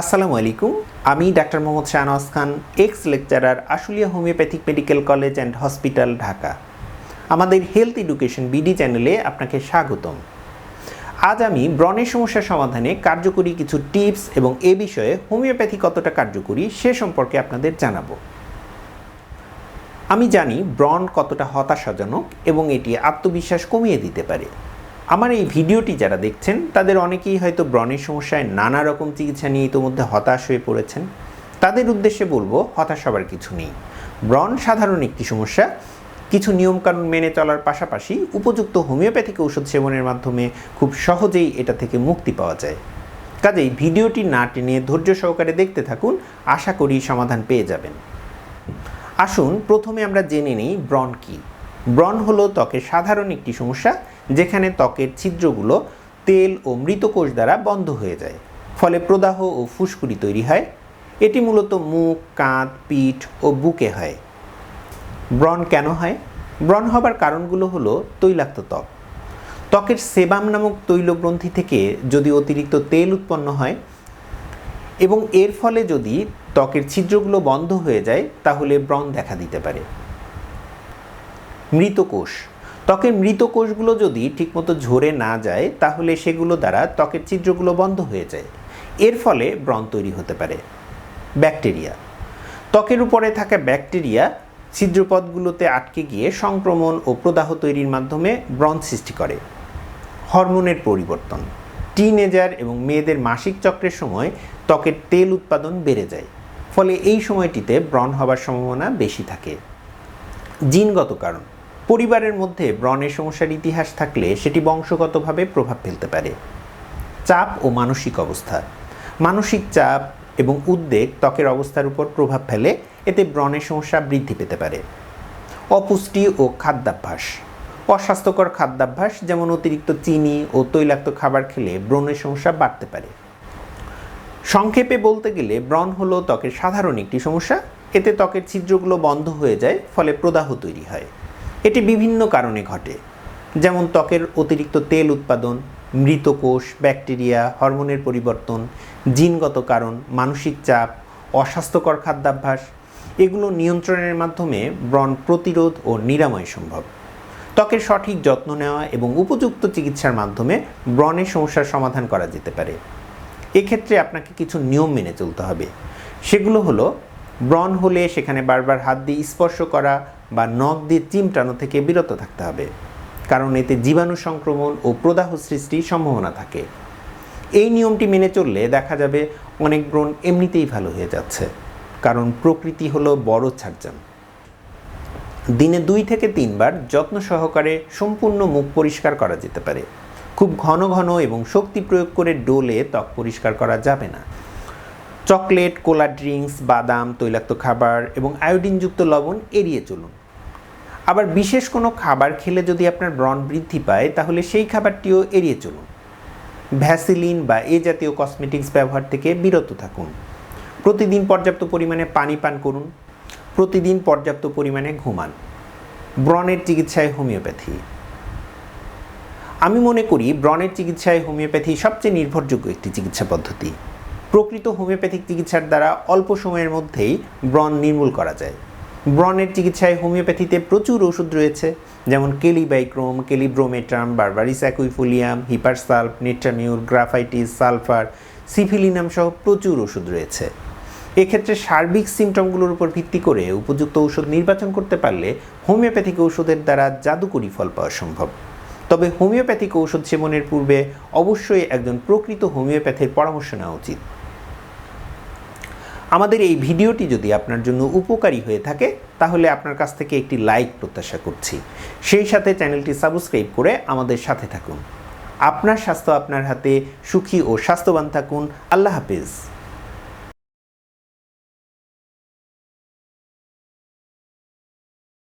আসসালামু আলাইকুম। আমি doctor Mohammad Shahnawaz Khan ex lecturer Ashulia homeopathic medical college and hospital Dhaka. আমাদের health education BD চ্যানেলে আপনাকে স্বাগতম। আজ আমি ব্রণের সমস্যার সমাধানে কার্যকরী কিছু টিপস এবং এ বিষয়ে হোমিওপ্যাথি কতটা কার্যকরী সে সম্পর্কে আপনাদের জানাব। আমি জানি ব্রণ কতটা হতাশাজনক এবং এটি আত্মবিশ্বাস কমিয়ে দিতে পারে। আমার এই ভিডিওটি যারা দেখছেন, তাদের অনেকেই হয়তো ব্রণের সমস্যায় নানা রকম চিকিৎসা নিয়ে ইতোমধ্যে হতাশ হয়ে পড়েছেন। তাদের উদ্দেশ্যে বলব, হতাশ হবার কিছু নেই। ব্রণ সাধারণ একটি সমস্যা। কিছু নিয়মকানুন মেনে চলার পাশাপাশি উপযুক্ত হোমিওপ্যাথিক ঔষধ সেবনের মাধ্যমে খুব সহজেই এটা থেকে মুক্তি পাওয়া যায়। কাজেই ভিডিওটি না টেনে ধৈর্য সহকারে দেখতে থাকুন, আশা করি সমাধান পেয়ে যাবেন। আসুন, প্রথমে আমরা জেনে নিই ব্রণ কী। ব্রণ হলো ত্বকের সাধারণ একটি সমস্যা যেখানে ত্বকের ছিদ্রগুলো তেল ও মৃত কোষ দ্বারা বন্ধ হয়ে যায়, ফলে প্রদাহ ও ফুসকুড়ি তৈরি হয়। এটি মূলত মুখ, কাঁধ, পিঠ ও বুকে হয়। ব্রণ কেন হয়? ব্রণ হবার কারণগুলো হলো তৈলাক্ত ত্বক। ত্বকের সেবাম নামক তৈলগ্রন্থি থেকে যদি অতিরিক্ত তেল উৎপন্ন হয় এবং এর ফলে যদি ত্বকের ছিদ্রগুলো বন্ধ হয়ে যায়, তাহলে ব্রণ দেখা দিতে পারে। মৃত কোষ ত্বকের মৃত কোষগুলো যদি ঠিকমতো ঝরে না যায়, তাহলে সেগুলো দ্বারা ত্বকের ছিদ্রগুলো বন্ধ হয়ে যায়। এর ফলে ব্রণ তৈরি হতে পারে। ব্যাকটেরিয়া। ত্বকের উপরে থাকা ব্যাকটেরিয়া ছিদ্রপথগুলোতে আটকে গিয়ে সংক্রমণ ও প্রদাহ তৈরির মাধ্যমে ব্রণ সৃষ্টি করে। হরমোনের পরিবর্তন। টিনেজার এবং মেয়েদের মাসিক চক্রের সময় ত্বকের তেল উৎপাদন বেড়ে যায়, ফলে এই সময়টিতে ব্রণ হবার সম্ভাবনা বেশি থাকে। জিনগত কারণ। পরিবারের মধ্যে ব্রণের সমস্যার ইতিহাস থাকলে সেটি বংশগতভাবে প্রভাব ফেলতে পারে। চাপ ও মানসিক অবস্থা। মানসিক চাপ এবং উদ্বেগ ত্বকের অবস্থার উপর প্রভাব ফেলে, এতে ব্রণের সমস্যা বৃদ্ধি পেতে পারে। অপুষ্টি ও খাদ্যাভ্যাস। অস্বাস্থ্যকর খাদ্যাভ্যাস, যেমন অতিরিক্ত চিনি ও তৈলাক্ত খাবার খেলে ব্রণের সমস্যা বাড়তে পারে। সংক্ষেপে বলতে গেলে, ব্রণ হলো ত্বকের সাধারণ একটি সমস্যা। এতে ত্বকের ছিদ্রগুলো বন্ধ হয়ে যায়, ফলে প্রদাহ তৈরি হয়। এটি বিভিন্ন কারণে ঘটে। যেমন ত্বকের অতিরিক্ত তেল উৎপাদন মৃত কোষ ব্যাকটেরিয়া, হরমোনের পরিবর্তন, জিনগত কারণ, মানসিক চাপ, অস্বাস্থ্যকর খাদ্যাভ্যাস, এগুলো নিয়ন্ত্রণের মাধ্যমে ব্রণ প্রতিরোধ ও নিরাময় সম্ভব। ত্বকের সঠিক যত্ন নেওয়া এবং উপযুক্ত চিকিৎসার মাধ্যমে ব্রণের সমস্যার সমাধান করা যেতে পারে। এক্ষেত্রে আপনাকে কিছু নিয়ম মেনে চলতে হবে। সেগুলো হলো ব্রণ হলে সেখানে বারবার হাত দিয়ে স্পর্শ করা বা নখ দিয়ে চিমটানো থেকে বিরত থাকতে হবে, কারণ এতে জীবাণু সংক্রমণ ও প্রদাহ সৃষ্টির সম্ভাবনা থাকে। এই নিয়মটি মেনে চললে দেখা যাবে অনেক ব্রণ এমনিতেই ভালো হয়ে যাচ্ছে, কারণ প্রকৃতি হলো বড় ছাড়জান দিনে দুই থেকে তিনবার যত্ন সহকারে সম্পূর্ণ মুখ পরিষ্কার করা যেতে পারে। খুব ঘন ঘন এবং শক্তি প্রয়োগ করে ডোলে ত্বক পরিষ্কার করা যাবে না। চকলেট, কোলা ড্রিঙ্কস, বাদাম, তৈলাক্ত খাবার এবং আয়োডিনযুক্ত লবণ এড়িয়ে চলুন। আবার বিশেষ কোনো খাবার খেলে যদি আপনার ব্রণ বৃদ্ধি পায়, তাহলে সেই খাবারটিও এড়িয়ে চলুন। ভ্যাসিলিন বা এ জাতীয় কসমেটিক্স ব্যবহার থেকে বিরত থাকুন। প্রতিদিন পর্যাপ্ত পরিমাণে পানি পান করুন। প্রতিদিন পর্যাপ্ত পরিমাণে ঘুমান। ব্রণের চিকিৎসায় হোমিওপ্যাথি। আমি মনে করি, ব্রণের চিকিৎসায় হোমিওপ্যাথি সবচেয়ে নির্ভরযোগ্য একটি চিকিৎসা পদ্ধতি। প্রকৃত হোমিওপ্যাথিক চিকিৎসার দ্বারা অল্প সময়ের মধ্যেই ব্রণ নির্মূল করা যায়। ব্রণের চিকিৎসায় হোমিওপ্যাথিতে প্রচুর ওষুধ রয়েছে, যেমন kali bichrome kali bromatum berberis aquifolium hepar sulph natrum mur, graphites, sulphur, syphilinum সহ প্রচুর ওষুধ রয়েছে। এক্ষেত্রে সার্বিক সিমটমগুলোর উপর ভিত্তি করে উপযুক্ত ওষুধ নির্বাচন করতে পারলে হোমিওপ্যাথিক ঔষধের দ্বারা জাদুকরী ফল পাওয়া সম্ভব। তবে হোমিওপ্যাথিক ঔষধ সেবনের পূর্বে অবশ্যই একজন প্রকৃত হোমিওপ্যাথির পরামর্শ নেওয়া উচিত। আমাদের এই ভিডিওটি যদি আপনার জন্য উপকারী হয়ে থাকে, তাহলে আপনার কাছ থেকে একটি লাইক প্রত্যাশা করছি। সেই সাথে চ্যানেলটি সাবস্ক্রাইব করে আমাদের সাথে থাকুন। আপনার স্বাস্থ্য আপনার হাতে, সুখী ও স্বাস্থ্যবান থাকুন। আল্লাহ হাফিজ।